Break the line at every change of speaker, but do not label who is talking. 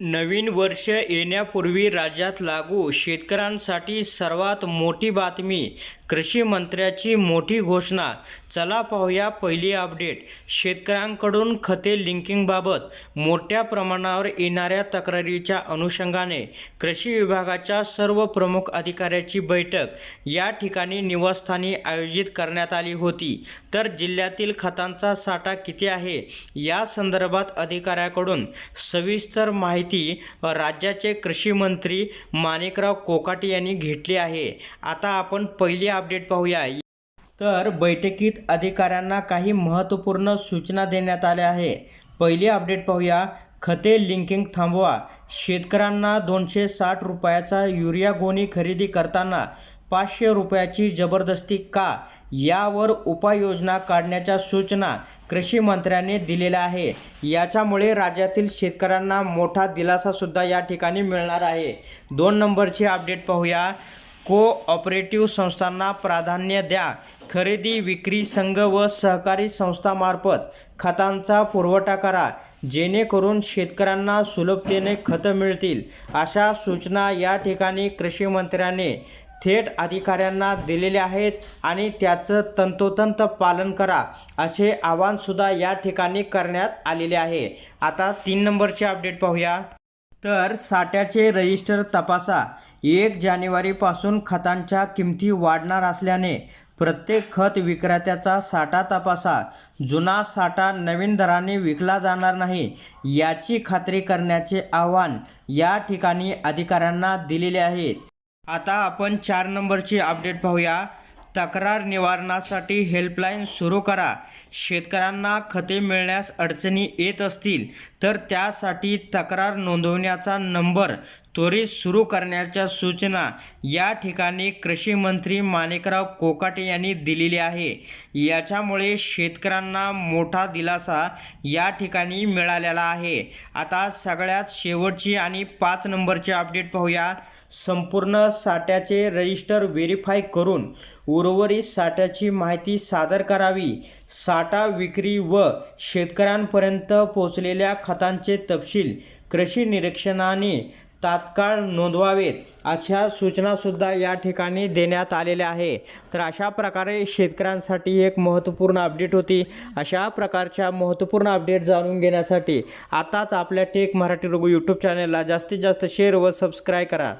नवीन वर्ष येण्यापूर्वी राज्यात लागू शेतकऱ्यांसाठी सर्वात मोठी बातमी कृषी मंत्र्याची मोठी घोषणा. चला पाहूया पहिली अपडेट. शेतकऱ्यांकडून खते लिंकिंगबाबत मोठ्या प्रमाणावर येणाऱ्या तक्रारीच्या अनुषंगाने कृषी विभागाच्या सर्व प्रमुख अधिकाऱ्याची बैठक. या ठिकाणी निवासस्थानी आयोजित करण्यात आली होती. तर जिल्ह्यातील खतांचा साठा किती आहे? या संदर्भात अधिकाऱ्याकडून सविस्तर माहिती राज्याचे कृषी मंत्री माणिकराव कोकाटे यांनी घेतली आहे. आता आपण पहिली अपडेट पाहूया. तर बैठकीत अधिकाऱ्यांना काही महत्त्वपूर्ण सूचना देण्यात आल्या आहे. पहिली अपडेट पाहूया. खते लिंकिंग थांबवा. शेतकऱ्यांना दोनशे साठ रुपयाचा युरिया गोणी खरेदी करताना पाचशे रुपयाची जबरदस्ती का? यावर उपाययोजना काढण्याच्या सूचना कृषी मंत्र्यांनी दिलेल्या आहे. याच्यामुळे राज्यातील शेतकऱ्यांना मोठा दिलासासुद्धा या ठिकाणी मिळणार आहे. दोन नंबरची अपडेट पाहूया. को ऑपरेटिव्ह संस्थांना प्राधान्य द्या. खरेदी विक्री संघ व सहकारी संस्थामार्फत खतांचा पुरवठा करा. जेणेकरून शेतकऱ्यांना सुलभतेने खतं मिळतील अशा सूचना या ठिकाणी कृषी मंत्र्याने थेट अधिकाऱ्यांना दिलेले आहेत आणि त्याचं तंतोतंत पालन करा असे आवाहनसुद्धा या ठिकाणी करण्यात आलेले आहे. आता तीन नंबरचे अपडेट पाहूया. तर साठ्याचे रजिस्टर तपासा. एक जानेवारीपासून खतांच्या किमती वाढणार असल्याने प्रत्येक खत विक्रेत्याचा साठा तपासा. जुना साठा नवीन दराने विकला जाणार नाही याची खात्री करण्याचे आव्हान या ठिकाणी अधिकाऱ्यांना दिलेले आहेत आता आपण चार नंबरची अपडेट पाहूया. तक्रार निवारणासाठी हेल्पलाईन सुरू करा. शेतकऱ्यांना खते मिळण्यास अडचणी येत असतील तर त्यासाठी तक्रार नोंदवण्याचा नंबर त्वरित सुरू करण्याच्या सूचना या ठिकाणी कृषी मंत्री माणिकराव कोकाटे यांनी दिलेली आहे. याच्यामुळे शेतकऱ्यांना मोठा दिलासा या ठिकाणी मिळालेला आहे. आता सगळ्यात शेवटची आणि पाच नंबरची अपडेट पाहूया. संपूर्ण साठ्याचे रजिस्टर व्हेरीफाय करून उर्वरित साठ्याची माहिती सादर करावी. साठा विक्री व शेतकऱ्यांपर्यंत पोहोचलेल्या खतांचे तपशील कृषी निरीक्षणाने तात्काळ नोंदवावेत अशा सूचनासुद्धा या ठिकाणी देण्यात आलेल्या आहे तर अशा प्रकारे शेतकऱ्यांसाठी एक महत्त्वपूर्ण अपडेट होती. अशा प्रकारच्या महत्त्वपूर्ण अपडेट जाणून घेण्यासाठी आताच आपल्या टेक मराठी रघु यूट्यूब चॅनलला जास्तीत जास्त शेअर व सबस्क्राईब करा.